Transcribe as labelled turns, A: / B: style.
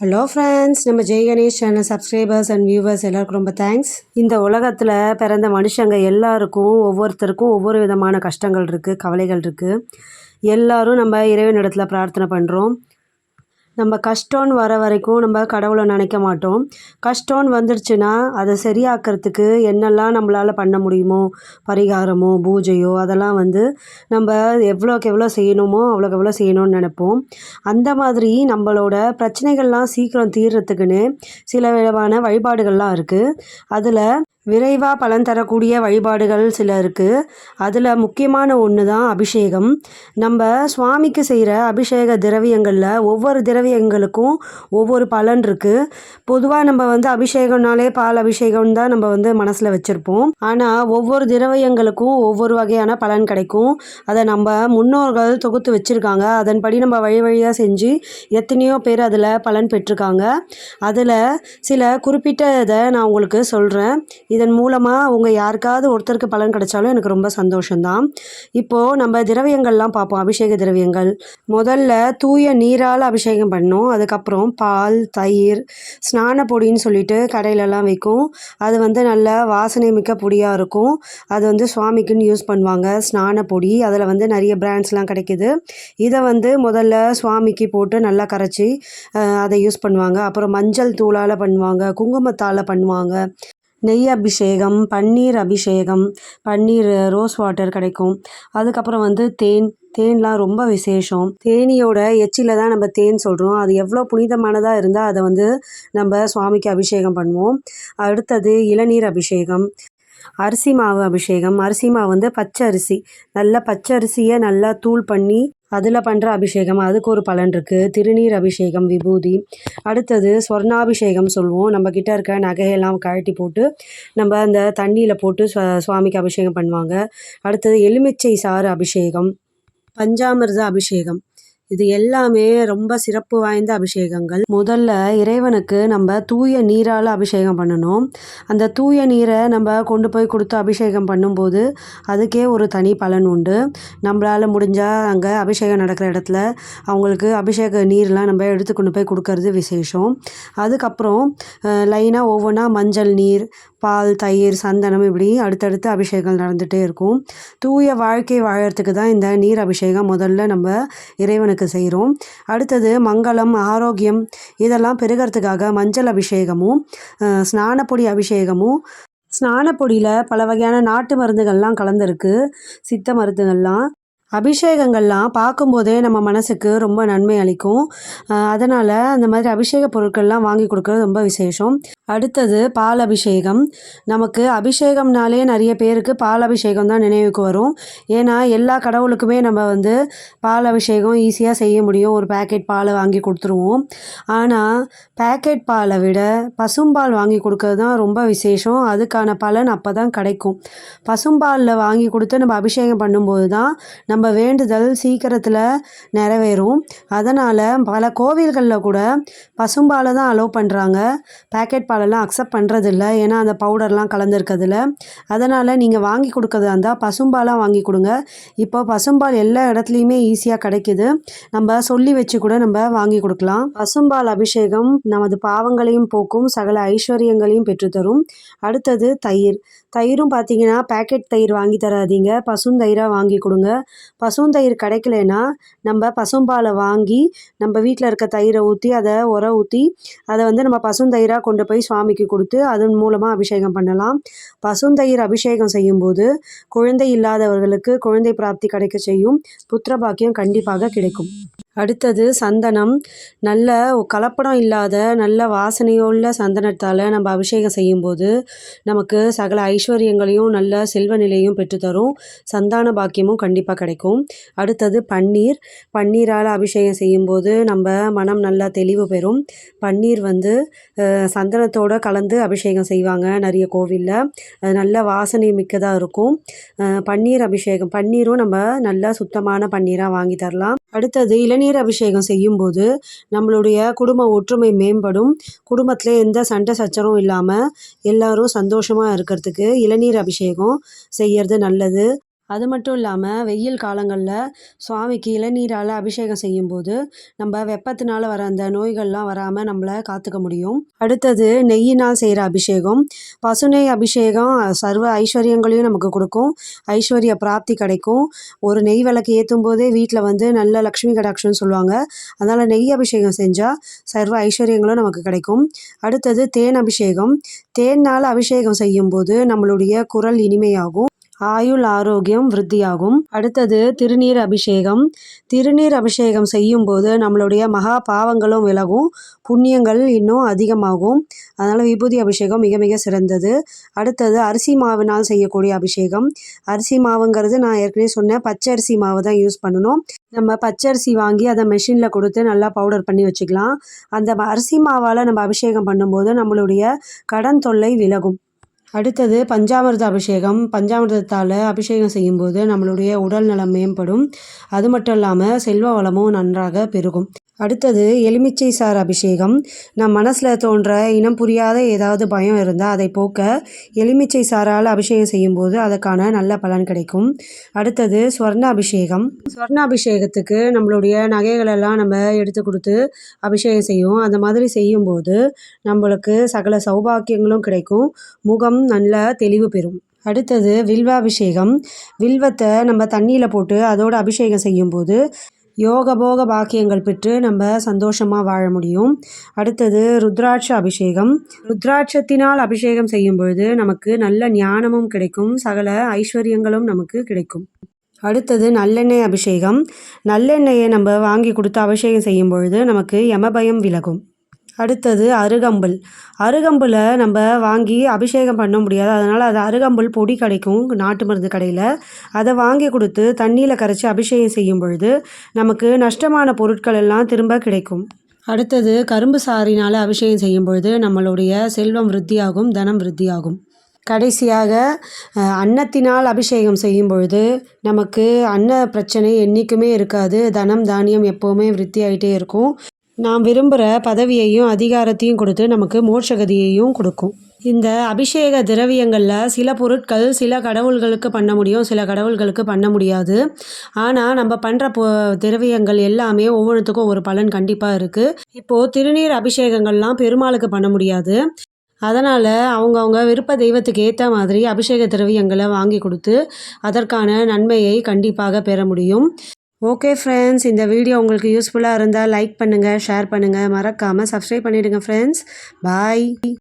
A: Hello friends நம்ம Jai Ganesh channel subscribers and viewers எல்லாருக்கும் ரொம்ப தேங்க்ஸ் இந்த உலகத்தில் பிறந்த மனுஷங்க எல்லாருக்கும் ஒவ்வொருத்தருக்கும் ஒவ்வொரு விதமான கஷ்டங்கள் இருக்குது கவலைகள் இருக்குது எல்லாரும் நம்ம இறைவனிடத்தில் பிரார்த்தனை பண்ணுறோம் நம்ம கஷ்டம்னு வர வரைக்கும் நம்ம கடவுளை நினைக்க மாட்டோம். கஷ்டம்னு வந்துடுச்சுன்னா அதை சரியாக்கிறதுக்கு என்னெல்லாம் நம்மளால் பண்ண முடியுமோ? பரிகாரமோ பூஜையோ அதெல்லாம் வந்து நம்ம எவ்வளோக்கு எவ்வளோ செய்யணுமோ அவ்வளோக்கு எவ்வளோ செய்யணும்னு நினைப்போம். அந்த மாதிரி நம்மளோட பிரச்சனைகள்லாம் சீக்கிரம் தீர்றதுக்குன்னு சில விதமான வழிபாடுகள்லாம் இருக்குது அதில் விரைவாக பலன் தரக்கூடிய வழிபாடுகள் சில இருக்குது அதில் முக்கியமான ஒன்று தான் அபிஷேகம். நம்ம சுவாமிக்கு செய்கிற அபிஷேக திரவியங்களில் ஒவ்வொரு திரவியங்களுக்கும் ஒவ்வொரு பலன் இருக்குது பொதுவாக நம்ம வந்து அபிஷேகம்னாலே பால் அபிஷேகம் தான் நம்ம வந்து மனசில் வச்சுருப்போம். ஆனால் ஒவ்வொரு திரவியங்களுக்கும் ஒவ்வொரு வகையான பலன் கிடைக்கும். அதை நம்ம முன்னோர்கள் தொகுத்து வச்சுருக்காங்க. அதன்படி நம்ம வழி வழியாக செஞ்சு எத்தனையோ பேர் அதில் பலன் பெற்றிருக்காங்க. அதில் சில குறிப்பிட்ட இதை நான் உங்களுக்கு சொல்கிறேன் இதன் மூலமாக உங்கள் யாருக்காவது ஒருத்தருக்கு பலன் கிடைச்சாலும் எனக்கு ரொம்ப சந்தோஷம்தான். இப்போது நம்ம திரவியங்கள்லாம் பார்ப்போம். அபிஷேக திரவியங்கள். முதல்ல தூய நீரால் அபிஷேகம் பண்ணோம். அதுக்கப்புறம் பால் தயிர் ஸ்நான பொடின்னு சொல்லிட்டு கடையிலலாம் விற்கும் அது வந்து நல்ல வாசனை மிக்க பொடியாக இருக்கும். அது வந்து சுவாமிக்குன்னு யூஸ் பண்ணுவாங்க. ஸ்நான பொடி. அதில் வந்து நிறைய பிராண்ட்ஸ்லாம் கிடைக்கிது. இதை வந்து முதல்ல சுவாமிக்கு போட்டு நல்லா கரைச்சி அதை யூஸ் பண்ணுவாங்க. அப்புறம் மஞ்சள் தூளால் பண்ணுவாங்க. குங்குமத்தால் பண்ணுவாங்க. நெய் அபிஷேகம் பன்னீர் அபிஷேகம் பன்னீர் ரோஸ் வாட்டர் கிடைக்கும். அதுக்கப்புறம் வந்து தேன் தேன்லாம் ரொம்ப விசேஷம். தேனியோட எச்சில தான் நம்ம தேன் சொல்கிறோம் அது எவ்வளோ புனிதமானதாக இருந்தால் அதை வந்து நம்ம சுவாமிக்கு அபிஷேகம் பண்ணுவோம். அடுத்தது இளநீர் அபிஷேகம் அரிசி மாவு அபிஷேகம். அரிசி மாவு வந்து பச்சை அரிசி நல்ல பச்சை அரிசியை நல்லா தூள் பண்ணி அதில் பண்ணுற அபிஷேகம் அதுக்கு ஒரு பலன் இருக்குது திருநீர் அபிஷேகம் விபூதி. அடுத்தது ஸ்வர்ணாபிஷேகம் சொல்லுவோம். நம்ம கிட்டே இருக்க நகையெல்லாம் கழட்டி போட்டு நம்ம அந்த தண்ணியில் போட்டு சுவாமிக்கு அபிஷேகம் பண்ணுவாங்க. அடுத்தது எலுமிச்சை சாறு அபிஷேகம் பஞ்சாமிர்த அபிஷேகம். இது எல்லாமே ரொம்ப சிறப்பு வாய்ந்த அபிஷேகங்கள். முதல்ல இறைவனுக்கு நம்ம தூய நீரால் அபிஷேகம் பண்ணணும். அந்த தூய நீரை நம்ம கொண்டு போய் கொடுத்து அபிஷேகம் பண்ணும்போது அதுக்கே ஒரு தனி பலன் உண்டு. நம்மளால் முடிஞ்சால் அங்கே அபிஷேகம் நடக்கிற இடத்துல அவங்களுக்கு அபிஷேக நீர்லாம் நம்ம எடுத்து கொண்டு போய் கொடுக்கறது விசேஷம். அதுக்கப்புறம் லைனாக ஒவ்வொன்றா மஞ்சள் நீர் பால் தயிர் சந்தனம் இப்படி அடுத்தடுத்து அபிஷேகம் நடந்துகிட்டே இருக்கும். தூய வாழ்க்கை வாழறதுக்கு தான் இந்த நீர் அபிஷேகம் முதல்ல நம்ம இறைவனுக்கு செய்கிறோம். அடுத்தது மங்களம் ஆரோக்கியம் இதெல்லாம் பெருகிறதுக்காக மஞ்சள் அபிஷேகமும் ஸ்நானப்பொடி அபிஷேகமும். ஸ்நானப்பொடியில் பல வகையான நாட்டு மருந்துகள்லாம் கலந்துருக்கு. சித்த மருந்துகள்லாம். அபிஷேகங்கள்லாம் பார்க்கும்போதே நம்ம மனசுக்கு ரொம்ப நன்மை அளிக்கும். அதனால் அந்த மாதிரி அபிஷேக பொருட்கள்லாம் வாங்கி கொடுக்கறது ரொம்ப விசேஷம். அடுத்தது பால் அபிஷேகம். நமக்கு அபிஷேகம்னாலே நிறைய பேருக்கு பால் அபிஷேகம் தான் நினைவுக்கு வரும். ஏன்னா எல்லா கடவுளுக்குமே நம்ம வந்து பால் அபிஷேகம் ஈஸியாக செய்ய முடியும். ஒரு பேக்கெட் பாலை வாங்கி கொடுத்துருவோம். ஆனால் பேக்கெட் பாலை விட பசும்பால் வாங்கி கொடுக்கறது தான் ரொம்ப விசேஷம். அதுக்கான பலன் அப்போ தான் கிடைக்கும் பசும்பாலில் வாங்கி கொடுத்து நம்ம அபிஷேகம் பண்ணும்போது தான் நம்ம வேண்டுதல் சீக்கிரத்தில் நிறைவேறும். அதனால் பல கோவில்களில் கூட பசும்பாலை தான் அலோவ் பண்ணுறாங்க பேக்கெட் பாலெல்லாம் அக்செப்ட் பண்ணுறதில்ல ஏன்னா அந்த பவுடர்லாம் கலந்துருக்கிறதுல. அதனால் நீங்கள் வாங்கி கொடுக்கறதா இருந்தால் பசும்பாலாக வாங்கி கொடுங்க. இப்போ பசும்பால் எல்லா இடத்துலையுமே ஈஸியாக கிடைக்கிது. நம்ம சொல்லி வச்சு கூட நம்ம வாங்கி கொடுக்கலாம். பசும்பால் அபிஷேகம் நமது பாவங்களையும் போக்கும் சகல ஐஸ்வர்யங்களையும் பெற்றுத்தரும். அடுத்தது தயிர். தயிரும் பார்த்தீங்கன்னா பேக்கெட் தயிர் வாங்கி தராதீங்க. பசுந்தயிராக வாங்கி கொடுங்க. பசுந்தயிர் கிடைக்கலனா நம்ம பசும்பாலை வாங்கி நம்ம வீட்டில் இருக்க தயிரை ஊற்றி அதை உர ஊற்றி அதை வந்து நம்ம பசுந்தயிராக கொண்டு போய் சுவாமிக்கு கொடுத்து அதன் மூலமாக அபிஷேகம் பண்ணலாம். பசுந்தயிர் அபிஷேகம் செய்யும்போது குழந்தை இல்லாதவர்களுக்கு குழந்தை பிராப்தி கிடைக்க செய்யும். புத்திர பாக்கியம் கண்டிப்பாக கிடைக்கும். அடுத்தது சந்தனம். நல்ல கலப்படம் இல்லாத நல்ல வாசனையுள்ள சந்தனத்தால் நம்ம அபிஷேகம் செய்யும்போது நமக்கு சகல ஐஸ்வர்யங்களையும் நல்ல செல்வ நிலையும் பெற்றுத்தரும் சந்தான பாக்கியமும் கண்டிப்பாக கிடைக்கும். அடுத்தது பன்னீர். பன்னீரால் அபிஷேகம் செய்யும்போது நம்ம மனம் நல்லா தெளிவு பெறும். பன்னீர் வந்து சந்தனத்தோடு கலந்து அபிஷேகம் செய்வாங்க நிறைய கோவிலில். அது நல்ல வாசனை மிக்கதாக இருக்கும். பன்னீர் அபிஷேகம் பன்னீரும் நம்ம நல்லா சுத்தமான பன்னீராக வாங்கி தரலாம். அடுத்தது இளநீர் அபிஷேகம் செய்யும்போது நம்மளுடைய குடும்ப ஒற்றுமை மேம்படும். குடும்பத்தில் எந்த சண்டை சச்சரவும் இல்லாமல் எல்லோரும் சந்தோஷமாக இருக்கிறதுக்கு இளநீர் அபிஷேகம் செய்கிறது நல்லது. அது மட்டும் இல்லாமல் வெயில் காலங்களில் சுவாமிக்கு இளநீரால் அபிஷேகம் செய்யும்போது நம்ம வெப்பத்தினால் வர அந்த நோய்கள்லாம் வராமல் நம்மளை காத்துக்க முடியும். அடுத்தது நெய்யினால் செய்கிற அபிஷேகம். பசுநெய் அபிஷேகம் சர்வ ஐஸ்வர்யங்களையும் நமக்கு கொடுக்கும். ஐஸ்வர்ய பிராப்தி கிடைக்கும். ஒரு நெய் விளக்கு ஏற்றும் போதே வீட்டில் வந்து நல்ல லக்ஷ்மி கடாட்சம்னு சொல்லுவாங்க. அதனால் நெய் அபிஷேகம் செஞ்சால் சர்வ ஐஸ்வர்யங்களும் நமக்கு கிடைக்கும். அடுத்தது தேன் அபிஷேகம். தேனால் அபிஷேகம் செய்யும்போது நம்மளுடைய குரல் இனிமையாகும். ஆயுள் ஆரோக்கியம் விருத்தியாகும். அடுத்தது திருநீர் அபிஷேகம். திருநீர் அபிஷேகம் செய்யும்போது நம்மளுடைய மகா பாவங்களும் விலகும். புண்ணியங்கள் இன்னும் அதிகமாகும். அதனால் விபூதி அபிஷேகம் மிக மிக சிறந்தது. அடுத்தது அரிசி மாவினால் செய்யக்கூடிய அபிஷேகம். அரிசி மாவுங்கிறது நான் ஏற்கனவே சொன்னேன். பச்சை அரிசி மாவு தான் யூஸ் பண்ணணும். நம்ம பச்சரிசி வாங்கி அதை மெஷினில் கொடுத்து நல்லா பவுடர் பண்ணி வச்சுக்கலாம். அந்த அரிசி மாவால் நம்ம அபிஷேகம் பண்ணும்போது நம்மளுடைய கடன் தொல்லை விலகும். அடுத்தது பஞ்சாமிர்த அபிஷேகம் பஞ்சாமிர்தத்தால் அபிஷேகம் செய்யும்போது நம்மளுடைய உடல் நலம் மேம்படும். அது மட்டும் இல்லாமல் செல்வ வளமும் நன்றாக பெருகும். அடுத்தது எலுமிச்சை சார் அபிஷேகம். நம் மனசில் தோன்ற இனம் புரியாத ஏதாவது பயம் இருந்தால் அதை போக்க எலுமிச்சை சாரால் அபிஷேகம் செய்யும்போது அதற்கான நல்ல பலன் கிடைக்கும். அடுத்தது ஸ்வர்ண அபிஷேகம். ஸ்வர்ண அபிஷேகத்துக்கு நம்மளுடைய நகைகளெல்லாம் நம்ம எடுத்து கொடுத்து அபிஷேகம் செய்வோம். அந்த மாதிரி செய்யும்போது நம்மளுக்கு சகல சௌபாக்கியங்களும் கிடைக்கும். முகம் நல்ல தெளிவு பெறும். அடுத்தது வில்வாபிஷேகம். வில்வத்தை நம்ம தண்ணியில் போட்டு அதோட அபிஷேகம் செய்யும்போது யோகபோக பாக்கியங்கள் பெற்று நம்ம சந்தோஷமாக வாழ முடியும். அடுத்தது ருத்ராட்ச அபிஷேகம். ருத்ராட்சத்தினால் அபிஷேகம் செய்யும் பொழுது நமக்கு நல்ல ஞானமும் கிடைக்கும். சகல ஐஸ்வர்யங்களும் நமக்கு கிடைக்கும். அடுத்தது நல்லெண்ணெய் அபிஷேகம். நல்லெண்ணெயை நம்ம வாங்கி கொடுத்து அபிஷேகம் செய்யும் பொழுது நமக்கு யமபயம் விலகும். அடுத்தது அருகம்புல். அருகம்புலை நம்ம வாங்கி அபிஷேகம் பண்ண முடியாது. அதனால் அது அருகம்புல் பொடி கிடைக்கும் நாட்டு மருந்து கடையில். அதை வாங்கி கொடுத்து தண்ணியில் கரைச்சி அபிஷேகம் செய்யும் பொழுது நமக்கு நஷ்டமான பொருட்கள் எல்லாம் திரும்ப கிடைக்கும். அடுத்தது கரும்பு சாரினால் அபிஷேகம் செய்யும் பொழுது நம்மளுடைய செல்வம் விருத்தியாகும் தனம் விருத்தியாகும். கடைசியாக அன்னத்தினால் அபிஷேகம் செய்யும் பொழுது நமக்கு அன்ன பிரச்சனை என்றைக்குமே இருக்காது. தனம் தானியம் எப்போவுமே விருத்தி ஆகிட்டே இருக்கும். நாம் விரும்புகிற பதவியையும் அதிகாரத்தையும் கொடுத்து நமக்கு மோட்சகதியையும் கொடுக்கும். இந்த அபிஷேக திரவியங்களில் சில பொருட்கள் சில கடவுள்களுக்கு பண்ண முடியும் சில கடவுள்களுக்கு பண்ண முடியாது. ஆனால் நம்ம பண்ணுற பொ திரவியங்கள் எல்லாமே ஒவ்வொன்றுத்துக்கும் ஒரு பலன் கண்டிப்பாக இருக்குது இப்போது திருநீர் அபிஷேகங்கள்லாம் பெருமாளுக்கு பண்ண முடியாது. அதனால் அவங்கவுங்க விருப்ப தெய்வத்துக்கு ஏற்ற மாதிரி அபிஷேக திரவியங்களை வாங்கி கொடுத்து அதற்கான நன்மையை கண்டிப்பாக பெற முடியும். ஓகே ஃப்ரெண்ட்ஸ் இந்த வீடியோ உங்களுக்கு யூஸ்ஃபுல்லாக இருந்தால் லைக் பண்ணுங்கள் ஷேர் பண்ணுங்கள் மறக்காமல் சப்ஸ்கிரைப் பண்ணிவிடுங்க ஃப்ரெண்ட்ஸ் பாய்